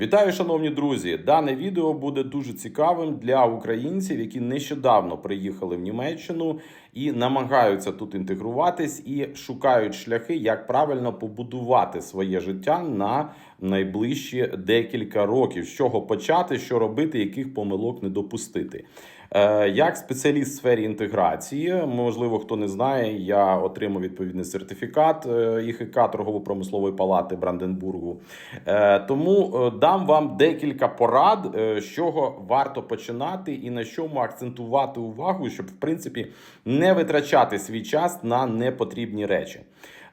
Вітаю, шановні друзі! Дане відео буде дуже цікавим для українців, які нещодавно приїхали в Німеччину і намагаються тут інтегруватись і шукають шляхи, як правильно побудувати своє життя на найближчі декілька років. З чого почати, що робити, яких помилок не допустити. Е, Як спеціаліст в сфері інтеграції, можливо, хто не знає, я отримав відповідний сертифікат е, ІХК торгово-промислової палати Бранденбургу. Е, Тому дам вам декілька порад, з чого варто починати і на чому акцентувати увагу, щоб в принципі не витрачати свій час на непотрібні речі.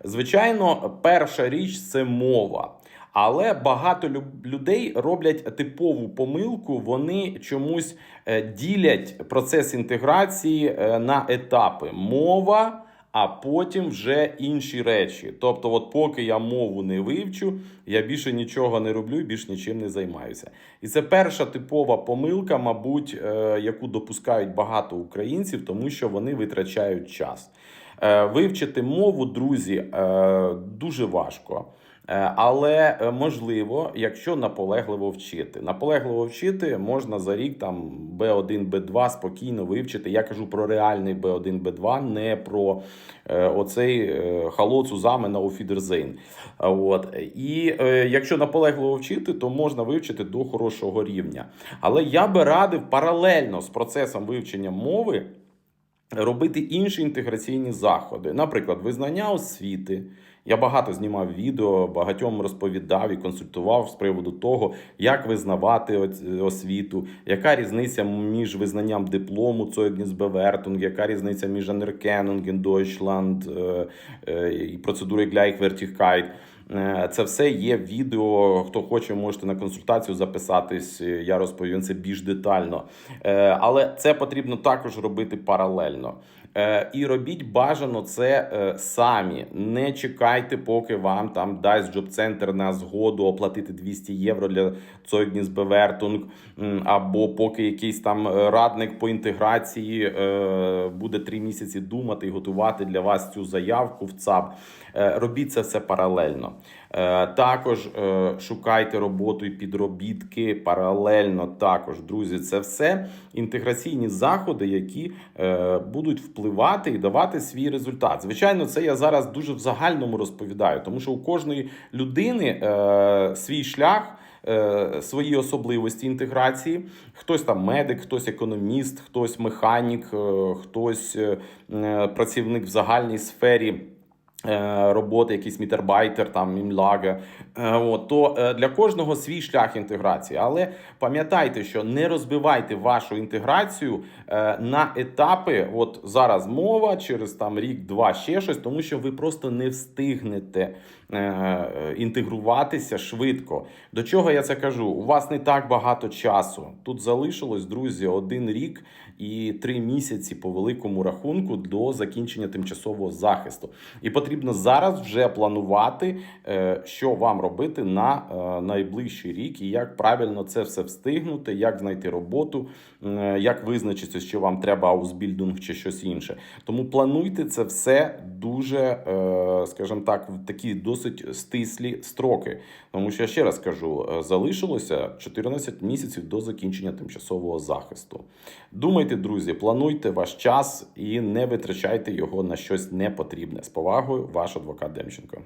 Звичайно, перша річ це мова. Але багато людей роблять типову помилку. Вони чомусь е, ділять процес інтеграції е, на етапи мова, а потім вже інші речі. Тобто, от поки я мову не вивчу, я більше нічого не роблю більш нічим не займаюся. І це перша типова помилка, мабуть, е, яку допускають багато українців, тому що вони витрачають час. Вивчити мову, друзі, дуже важко. Е, Але е, можливо, якщо наполегливо вчити. Наполегливо вчити можна за рік там B1, B2 спокійно вивчити. Я кажу про реальний B1, B2, не про е, оцей халоцу замена у Фідерзейн. От. І якщо наполегливо вчити, то можна вивчити до хорошого рівня. Але я би радив паралельно з процесом вивчення мови робити інші інтеграційні заходи, наприклад, визнання освіти. Я багато знімав відео, багатьом розповідав і консультував з приводу того, як визнавати освіту, яка різниця між визнанням диплому Bewertung, яка різниця між in Deutschland е, е, і процедурою Gleichwertigkeit. Е, Це все є відео. Хто хоче, можете на консультацію записатись. е, Я розповім це більш детально. Е, Але це потрібно також робити паралельно. І робіть бажано це самі. Не чекайте, поки вам там дасть джоб-центр на згоду оплатити 200 євро для м, або поки якийсь там радник по інтеграції буде три місяці думати і готувати для вас цю заявку в ЦАП. Робіть це все паралельно. Е, Також е, шукайте роботу і підробітки паралельно. Також, друзі, це все інтеграційні заходи, які е, будуть впливати і давати свій результат. Звичайно, це я зараз дуже в загальному розповідаю, тому що у кожної людини свій шлях. Свої особливості інтеграції. Хтось там медик, хтось економіст, хтось механік, хтось працівник в загальній сфері. Е, Роботи, якийсь мітербайтер, там імлаге, Е, от, то е, для кожного свій шлях інтеграції. Але пам'ятайте, що не розбивайте вашу інтеграцію е, на етапи. От зараз мова, через там рік-два ще щось, тому що ви просто не встигнете е, інтегруватися швидко. До чого я це кажу? У вас не так багато часу. Тут залишилось, друзі, один рік і три місяці по великому рахунку до закінчення тимчасового захисту. І потрібно зараз вже планувати, е, що вам робити на е, найближчий рік, і як правильно це все встигнути, як знайти роботу, е, як визначитися, що вам треба аусбільдинг чи щось інше. Тому плануйте це все дуже, е, скажімо так, в такі досить стислі строки. Тому що я ще раз кажу: залишилося 14 місяців до закінчення тимчасового захисту. Думайте, друзі, плануйте ваш час і не витрачайте його на щось непотрібне. З повагою, ваш адвокат Демченко.